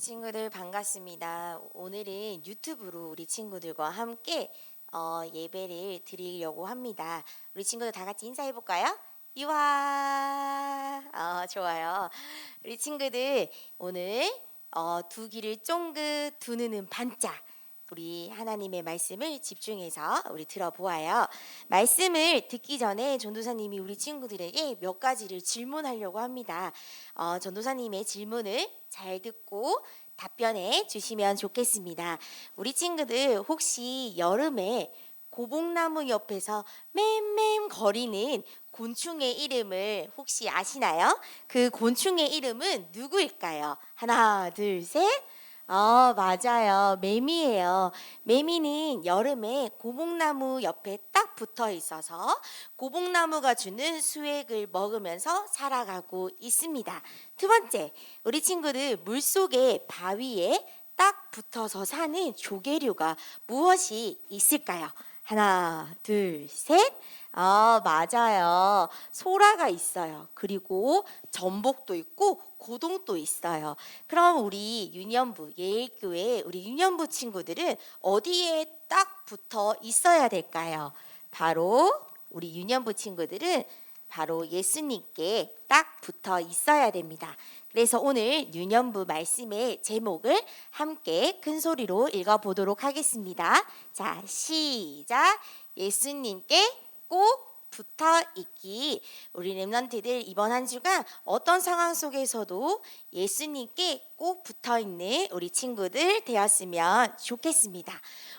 친구들 반갑습니다. 오늘은 유튜브로 우리 친구들과 함께 어, 예배를 드리려고 합니다. 우리 친구들 다 같이 인사해 볼까요? 유아. 어, 좋아요. 우리 친구들 오늘 어, 두 귀를 쫑긋 두 눈은 반짝 우리 하나님의 말씀을 집중해서 우리 들어보아요. 말씀을 듣기 전에 전도사님이 우리 친구들에게 몇 가지를 질문하려고 합니다. 어, 전도사님의 질문을 잘 듣고 답변해 주시면 좋겠습니다. 우리 친구들 혹시 여름에 고봉나무 옆에서 맴맴 거리는 곤충의 이름을 혹시 아시나요? 그 곤충의 이름은 누구일까요? 하나, 둘, 셋. 어, 맞아요. 매미예요. 매미는 여름에 고봉나무 옆에 딱 붙어 있어서 고봉나무가 주는 수액을 먹으면서 살아가고 있습니다. 두 번째, 우리 친구들 물속에 바위에 딱 붙어서 사는 조개류가 무엇이 있을까요? 하나, 둘, 셋. 아, 맞아요. 소라가 있어요. 그리고 전복도 있고 고동도 있어요. 그럼 우리 유년부 예일교회 우리 유년부 친구들은 어디에 딱 붙어 있어야 될까요? 바로 우리 유년부 친구들은 바로 예수님께 딱 붙어 있어야 됩니다. 그래서 오늘 유년부 말씀의 제목을 함께 큰 소리로 읽어 보도록 하겠습니다. 자, 시작. 예수님께 꼭 붙어 있기. 우리 렘넌트들 이번 한 주간 어떤 상황 속에서도 예수님께 꼭 붙어 있는 우리 친구들 되었으면 좋겠습니다.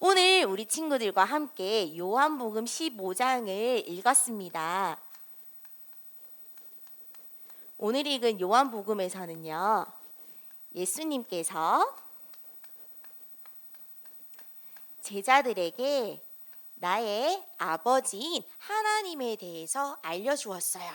오늘 우리 친구들과 함께 요한복음 15장을 읽었습니다. 오늘 읽은 요한복음에서는요. 예수님께서 제자들에게 나의 아버지인 하나님에 대해서 알려주었어요.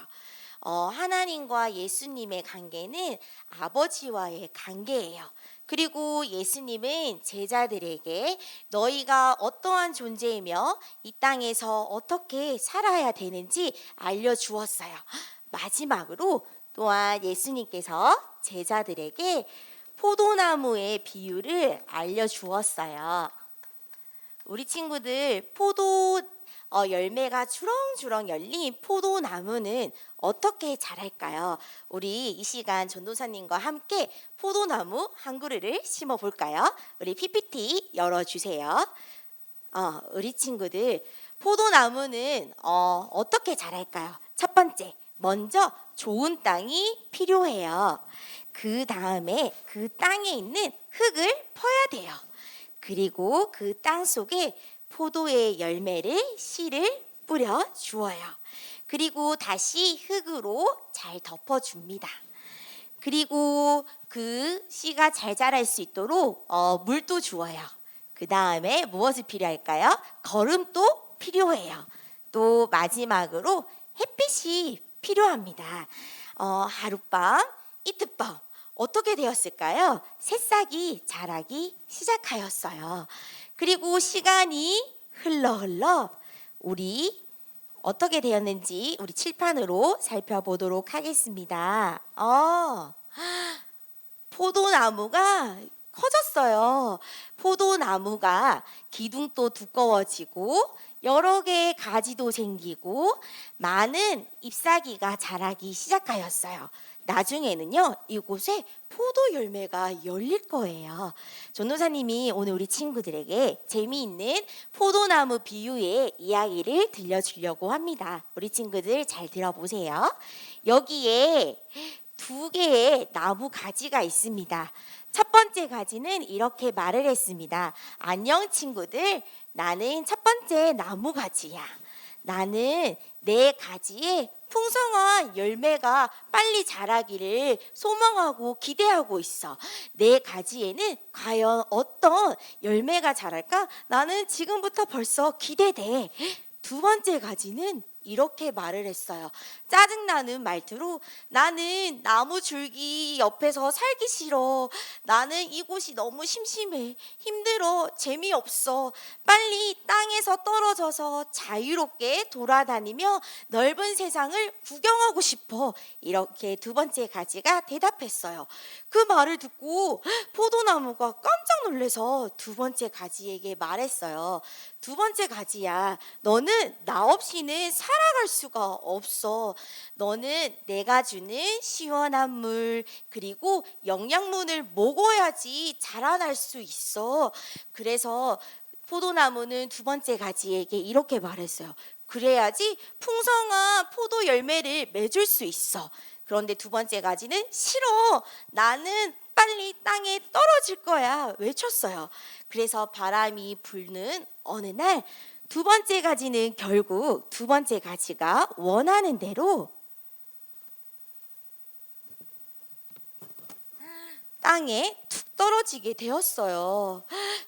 어, 하나님과 예수님의 관계는 아버지와의 관계예요. 그리고 예수님은 제자들에게 너희가 어떠한 존재이며 이 땅에서 어떻게 살아야 되는지 알려주었어요. 마지막으로 또한 예수님께서 제자들에게 포도나무의 비유를 알려주었어요. 우리 친구들 포도 어, 열매가 주렁주렁 열린 포도나무는 어떻게 자랄까요? 우리 이 시간 전도사님과 함께 포도나무 한 그루를 심어 볼까요? 우리 PPT 열어 주세요. 어, 우리 친구들 포도나무는 어, 어떻게 자랄까요? 첫 번째, 먼저 좋은 땅이 필요해요. 그 다음에 그 땅에 있는 흙을 퍼야 돼요. 그리고 그 땅 속에 포도의 열매를 씨를 뿌려 주어요. 그리고 다시 흙으로 잘 덮어 줍니다. 그리고 그 씨가 잘 자랄 수 있도록 어, 물도 주어요. 그 다음에 무엇이 필요할까요? 거름도 필요해요. 또 마지막으로 햇빛이 필요합니다. 어, 하룻밤, 이틀밤 어떻게 되었을까요? 새싹이 자라기 시작하였어요. 그리고 시간이 흘러 흘러 우리 어떻게 되었는지 우리 칠판으로 살펴보도록 하겠습니다. 어, 포도나무가 커졌어요. 포도나무가 기둥도 두꺼워지고 여러 개의 가지도 생기고 많은 잎사귀가 자라기 시작하였어요. 나중에는요 이곳에 포도 열매가 열릴 거예요. 전도사님이 오늘 우리 친구들에게 재미있는 포도나무 비유의 이야기를 들려주려고 합니다. 우리 친구들 잘 들어보세요. 여기에 두 개의 나무 가지가 있습니다. 첫 번째 가지는 이렇게 말을 했습니다. 안녕 친구들, 나는 첫 번째 나무 가지야. 나는 내 가지에 풍성한 열매가 빨리 자라기를 소망하고 기대하고 있어. 내 가지에는 과연 어떤 열매가 자랄까? 나는 지금부터 벌써 기대돼. 두 번째 가지는 이렇게 말을 했어요. 짜증나는 말투로 나는 나무 줄기 옆에서 살기 싫어. 나는 이곳이 너무 심심해. 힘들어. 재미없어. 빨리 땅에서 떨어져서 자유롭게 돌아다니며 넓은 세상을 구경하고 싶어. 이렇게 두 번째 가지가 대답했어요. 그 말을 듣고 포도나무가 깜짝 놀래서 두 번째 가지에게 말했어요. 두 번째 가지야, 너는 나 없이는 살아갈 수가 없어. 너는 내가 주는 시원한 물, 그리고 영양분을 먹어야지 자라날 수 있어. 그래서 포도나무는 두 번째 가지에게 이렇게 말했어요. 그래야지 풍성한 포도 열매를 맺을 수 있어. 그런데 두 번째 가지는 싫어. 나는 빨리 땅에 떨어질 거야. 외쳤어요. 그래서 바람이 불는 어느 날 두 번째 가지는 결국 두 번째 가지가 원하는 대로 땅에 툭 떨어지게 되었어요.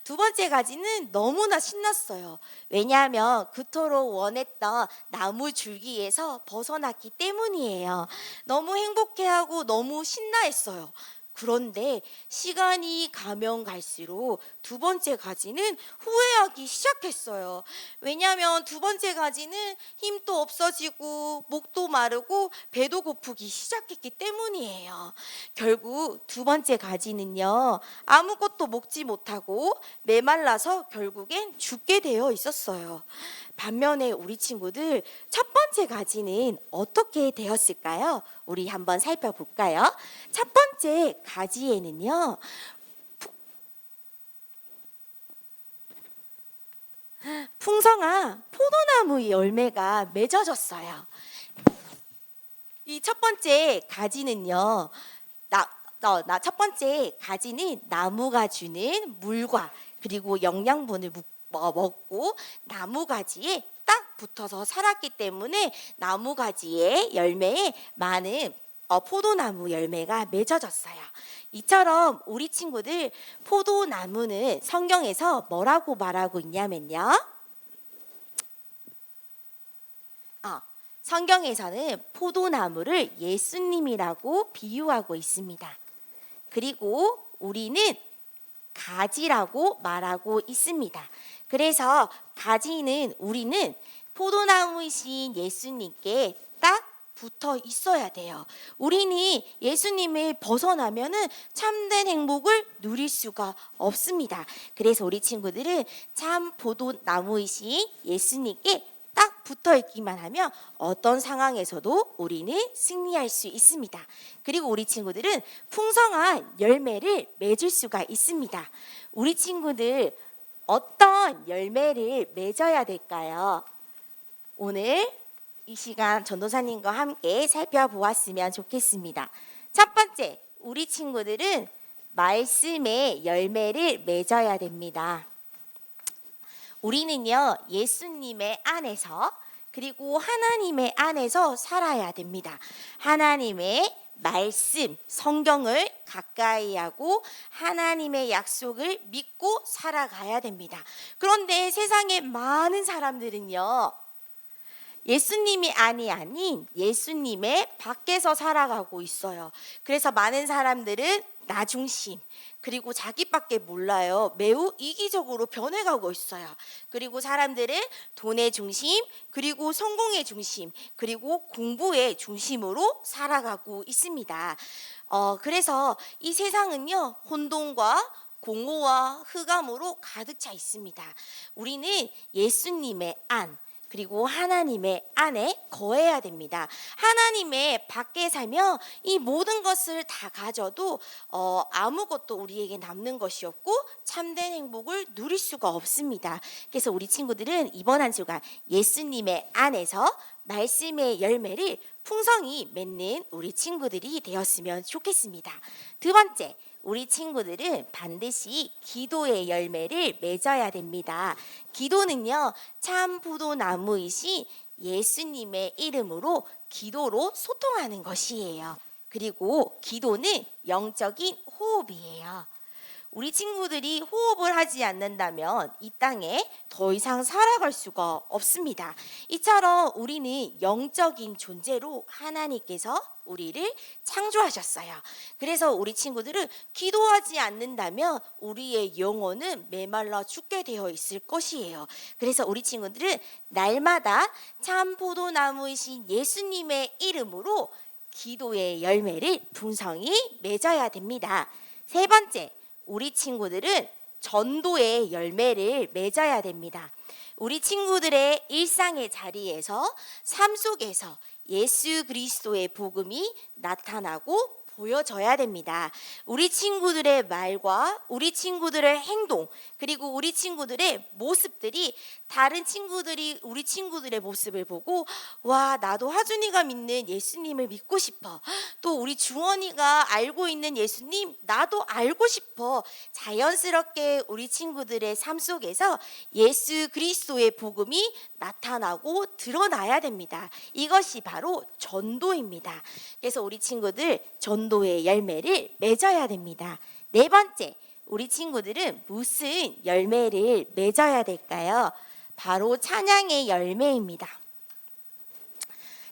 두 번째 가지는 너무나 신났어요. 왜냐하면 그토록 원했던 나무 줄기에서 벗어났기 때문이에요. 너무 행복해하고 너무 신나했어요. 그런데 시간이 가면 갈수록 두 번째 가지는 후회하기 시작했어요. 왜냐하면 두 번째 가지는 힘도 없어지고 목도 마르고 배도 고프기 시작했기 때문이에요. 결국 두 번째 가지는요 아무것도 먹지 못하고 메말라서 결국엔 죽게 되어 있었어요. 반면에 우리 친구들 첫 번째 가지는 어떻게 되었을까요? 우리 한번 살펴볼까요? 첫 번째 가지에는요. 풍성한 포도나무 열매가 맺어졌어요. 이 첫 번째 가지는요. 나, 어, 번째 가지는 나무가 주는 물과 그리고 영양분을 묵- 먹- 먹고 나무 가지에 딱 붙어서 살았기 때문에 나무 가지의 열매에 많은 어, 포도나무 열매가 맺어졌어요. 이처럼 우리 친구들 포도나무는 성경에서 뭐라고 말하고 있냐면요. 어, 성경에서는 포도나무를 예수님이라고 비유하고 있습니다. 그리고 우리는 가지라고 말하고 있습니다. 그래서 가지는 우리는 포도나무이신 예수님께 딱 붙어 있어야 돼요. 우리는 예수님을 벗어나면은 참된 행복을 누릴 수가 없습니다. 그래서 우리 친구들은 참 포도나무이신 예수님께 딱 붙어 있기만 하면 어떤 상황에서도 우리는 승리할 수 있습니다. 그리고 우리 친구들은 풍성한 열매를 맺을 수가 있습니다. 우리 친구들 어떤 열매를 맺어야 될까요? 오늘 이 시간 전도사님과 함께 살펴보았으면 좋겠습니다. 첫 번째, 우리 친구들은 말씀의 열매를 맺어야 됩니다. 우리는요, 예수님의 안에서 그리고 하나님의 안에서 살아야 됩니다. 하나님의 말씀, 성경을 가까이 하고 하나님의 약속을 믿고 살아가야 됩니다. 그런데 세상에 많은 사람들은요, 예수님이 안이 아닌 예수님의 밖에서 살아가고 있어요. 그래서 많은 사람들은 나 중심, 그리고 자기밖에 몰라요. 매우 이기적으로 변해가고 있어요. 그리고 사람들은 돈의 중심, 그리고 성공의 중심, 그리고 공부의 중심으로 살아가고 있습니다. 어, 그래서 이 세상은요, 혼돈과 공허와 흑암으로 가득 차 있습니다. 우리는 예수님의 안, 그리고 하나님의 안에 거해야 됩니다. 하나님의 밖에 살면 이 모든 것을 다 가져도 어, 아무것도 우리에게 남는 것이 없고 참된 행복을 누릴 수가 없습니다. 그래서 우리 친구들은 이번 한 주간 예수님의 안에서 말씀의 열매를 풍성히 맺는 우리 친구들이 되었으면 좋겠습니다. 두 번째, 우리 친구들은 반드시 기도의 열매를 맺어야 됩니다. 기도는요, 참 포도나무이신 예수님의 이름으로 기도로 소통하는 것이에요. 그리고 기도는 영적인 호흡이에요. 우리 친구들이 호흡을 하지 않는다면 이 땅에 더 이상 살아갈 수가 없습니다. 이처럼 우리는 영적인 존재로 하나님께서 우리를 창조하셨어요. 그래서 우리 친구들은 기도하지 않는다면 우리의 영혼은 메말라 죽게 되어 있을 것이에요. 그래서 우리 친구들은 날마다 참 포도나무이신 예수님의 이름으로 기도의 열매를 풍성히 맺어야 됩니다. 세 번째, 우리 친구들은 전도의 열매를 맺어야 됩니다. 우리 친구들의 일상의 자리에서 삶 속에서 예수 그리스도의 복음이 나타나고 보여져야 됩니다. 우리 친구들의 말과 우리 친구들의 행동 그리고 우리 친구들의 모습들이 다른 친구들이 우리 친구들의 모습을 보고 와 나도 하준이가 믿는 예수님을 믿고 싶어. 또 우리 주원이가 알고 있는 예수님 나도 알고 싶어. 자연스럽게 우리 친구들의 삶 속에서 예수 그리스도의 복음이 나타나고 드러나야 됩니다. 이것이 바로 전도입니다. 그래서 우리 친구들 전도의 열매를 맺어야 됩니다. 네 번째, 우리 친구들은 무슨 열매를 맺어야 될까요? 바로 찬양의 열매입니다.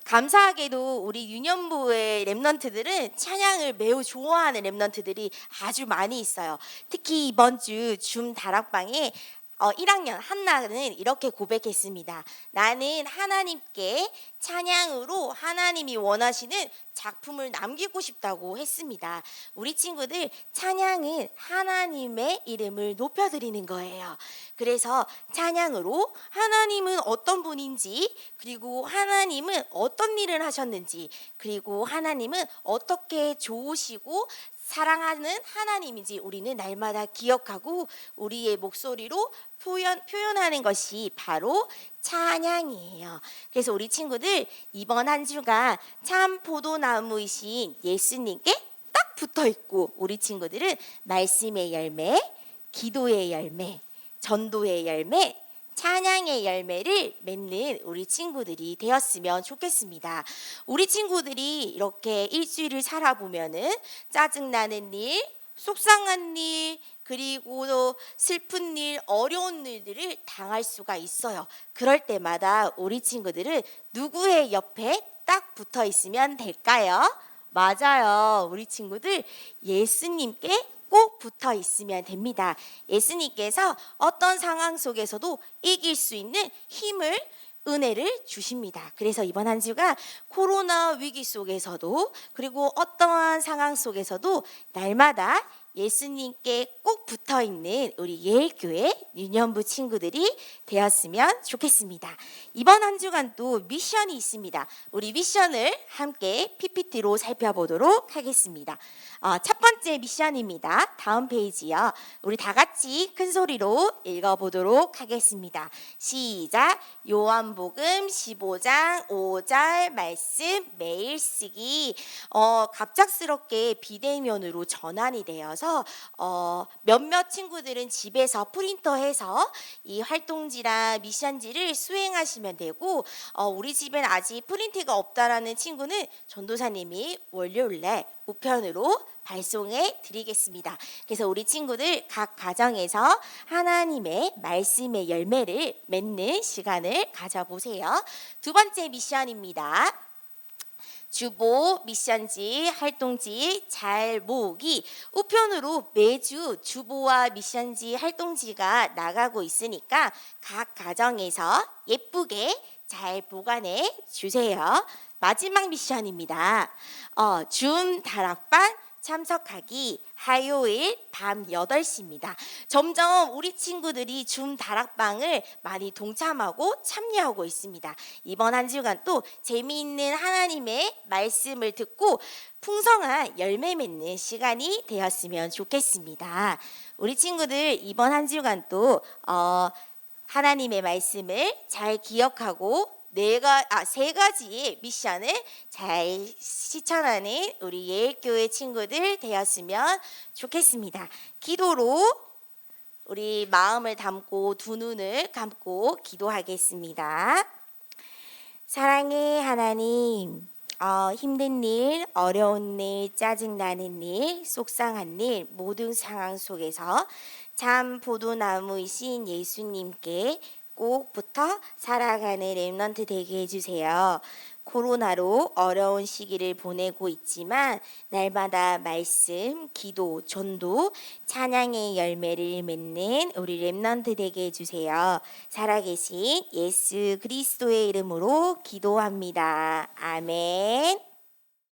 감사하게도 우리 유년부의 랩런트들은 찬양을 매우 좋아하는 랩런트들이 아주 많이 있어요. 특히 이번 주 줌 다락방에 어, 1학년 한나는 이렇게 고백했습니다. 나는 하나님께 찬양으로 하나님이 원하시는 작품을 남기고 싶다고 했습니다. 우리 친구들 찬양은 하나님의 이름을 높여드리는 거예요. 그래서 찬양으로 하나님은 어떤 분인지 그리고 하나님은 어떤 일을 하셨는지 그리고 하나님은 어떻게 좋으시고 사랑하는 하나님인지 우리는 날마다 기억하고 우리의 목소리로 표현, 표현하는 것이 바로 찬양이에요. 그래서 우리 친구들 이번 한 주가 참 포도나무이신 예수님께 딱 붙어 있고 우리 친구들은 말씀의 열매, 기도의 열매, 전도의 열매, 찬양의 열매를 맺는 우리 친구들이 되었으면 좋겠습니다. 우리 친구들이 이렇게 일주일을 살아보면은 짜증나는 일, 속상한 일, 그리고 또 슬픈 일, 어려운 일들을 당할 수가 있어요. 그럴 때마다 우리 친구들은 누구의 옆에 딱 붙어 있으면 될까요? 맞아요. 우리 친구들 예수님께 꼭 붙어 있으면 됩니다. 예수님께서 어떤 상황 속에서도 이길 수 있는 힘을 은혜를 주십니다. 그래서 이번 한 주가 코로나 위기 속에서도 그리고 어떠한 상황 속에서도 날마다 예수님께 꼭 붙어 있는 우리 예일교회 유년부 친구들이 되었으면 좋겠습니다. 이번 한 주간도 미션이 있습니다. 우리 미션을 함께 PPT로 살펴보도록 하겠습니다. 어, 첫 번째 미션입니다. 다음 페이지요. 우리 다 같이 큰 소리로 읽어보도록 하겠습니다. 시작. 요한복음 15장 5절 말씀 매일 쓰기. 어, 갑작스럽게 비대면으로 전환이 되어서 어, 몇몇 친구들은 집에서 프린터해서 이 활동지나 미션지를 수행하시면 되고 어, 우리 집엔 아직 프린트가 없다라는 친구는 전도사님이 월요일날 우편으로 발송해 드리겠습니다. 그래서 우리 친구들 각 가정에서 하나님의 말씀의 열매를 맺는 시간을 가져보세요. 두 번째 미션입니다. 주보, 미션지, 활동지 잘 모으기 우편으로 매주 주보와 미션지, 활동지가 나가고 있으니까 각 가정에서 예쁘게 잘 보관해 주세요. 마지막 미션입니다. 어, 줌 다락방 참석하기 화요일 밤 8시입니다. 점점 우리 친구들이 줌 다락방을 많이 동참하고 참여하고 있습니다. 이번 한 주간 또 재미있는 하나님의 말씀을 듣고 풍성한 열매 맺는 시간이 되었으면 좋겠습니다. 우리 친구들 이번 한 주간 또 어, 하나님의 말씀을 잘 기억하고 네가 아 세 가지의 미션을 잘 실천하는 우리 예일교회 친구들 되었으면 좋겠습니다. 기도로 우리 마음을 담고 두 눈을 감고 기도하겠습니다. 사랑의 하나님, 어, 힘든 일, 어려운 일, 짜증나는 일, 속상한 일, 모든 상황 속에서 참 포도나무이신 예수님께 꼭 붙어 살아가는 랩런트 되게 해주세요. 코로나로 어려운 시기를 보내고 있지만 날마다 말씀, 기도, 전도, 찬양의 열매를 맺는 우리 랩런트 되게 해주세요. 살아계신 예수 그리스도의 이름으로 기도합니다. 아멘.